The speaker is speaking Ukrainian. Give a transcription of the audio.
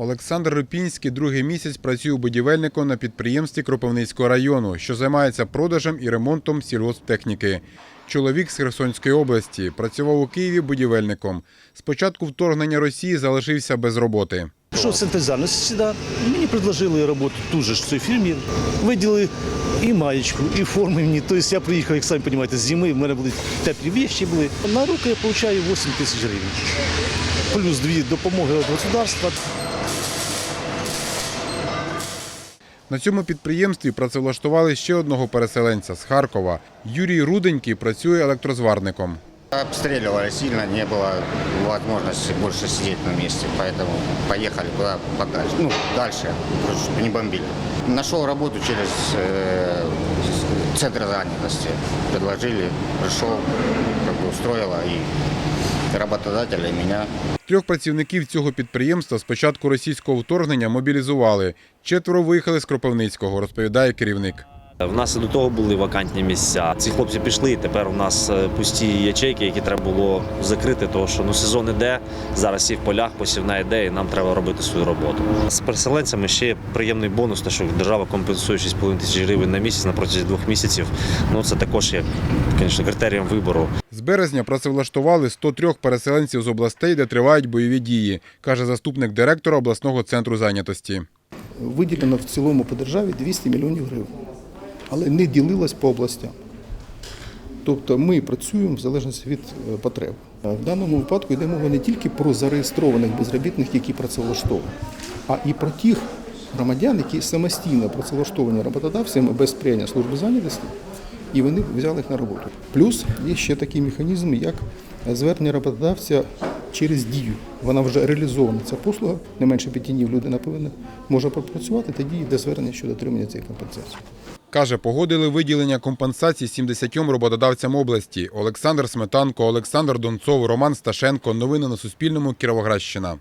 Олександр Рипінський другий місяць працює будівельником на підприємстві Кропивницького району, що займається продажем і ремонтом сільгосптехніки. Чоловік з Херсонської області працював у Києві будівельником. З початку вторгнення Росії залишився без роботи. Пішов централізальність сюди. Мені предложили роботу тут же в цій фірмі. Виділили і маєчку, і форми мені. Тобто я приїхав, як самі розумієте, з зими, в мене були теплі вещі були. На руки я отримую 8 тисяч гривень. Плюс дві допомоги від государства. На цьому підприємстві працевлаштували ще одного переселенця з Харкова. Юрій Руденький працює електрозварником. Обстреливали сильно, не было возможности больше сидеть на месте, поэтому поехали куда подальше. Ну, дальше, чтобы не бомбили. Нашел работу через э, центр занятости. Предложили, пришел, как бы устроило и работодателя, и меня. Трьох працівників цього підприємства з початку російського вторгнення мобілізували. Четверо виїхали з Кропивницького, розповідає керівник. В нас і до того були вакантні місця. Ці хлопці пішли. і Тепер у нас е, пусті ячейки, які треба було закрити, тому що ну сезон іде. Зараз всі в полях, посівна іде, і нам треба робити свою роботу. З переселенцями ще є приємний бонус, те, що держава компенсує 6,5 тисяч гривень на місяць на протязі двох місяців. Ну це також є, звісно, критерієм вибору. З березня працевлаштували 103 переселенців з областей, де тривають бойові дії, каже заступник директора обласного центру зайнятості. Виділено в цілому по державі 200 мільйонів гривень, але не ділилось по областям. Тобто ми працюємо в залежності від е, потреб. Е, В даному випадку йде мова не тільки про зареєстрованих безробітних, які працевлаштовані, а і про тих громадян, які самостійно працевлаштовані роботодавцями без сприяння служби зайнятості, і вони взяли їх на роботу. Плюс є ще такий механізм, як звернення роботодавця через дію. Вона вже реалізована ця послуга, не менше п'яти днів людина повинна може пропрацювати, тоді де звернення щодо отримання цієї компенсації. Каже, погодили виділення компенсації 70 роботодавцям області. Олександр Сметанко, Олександр Донцов, Роман Сташенко. Новини на Суспільному. Кіровоградщина.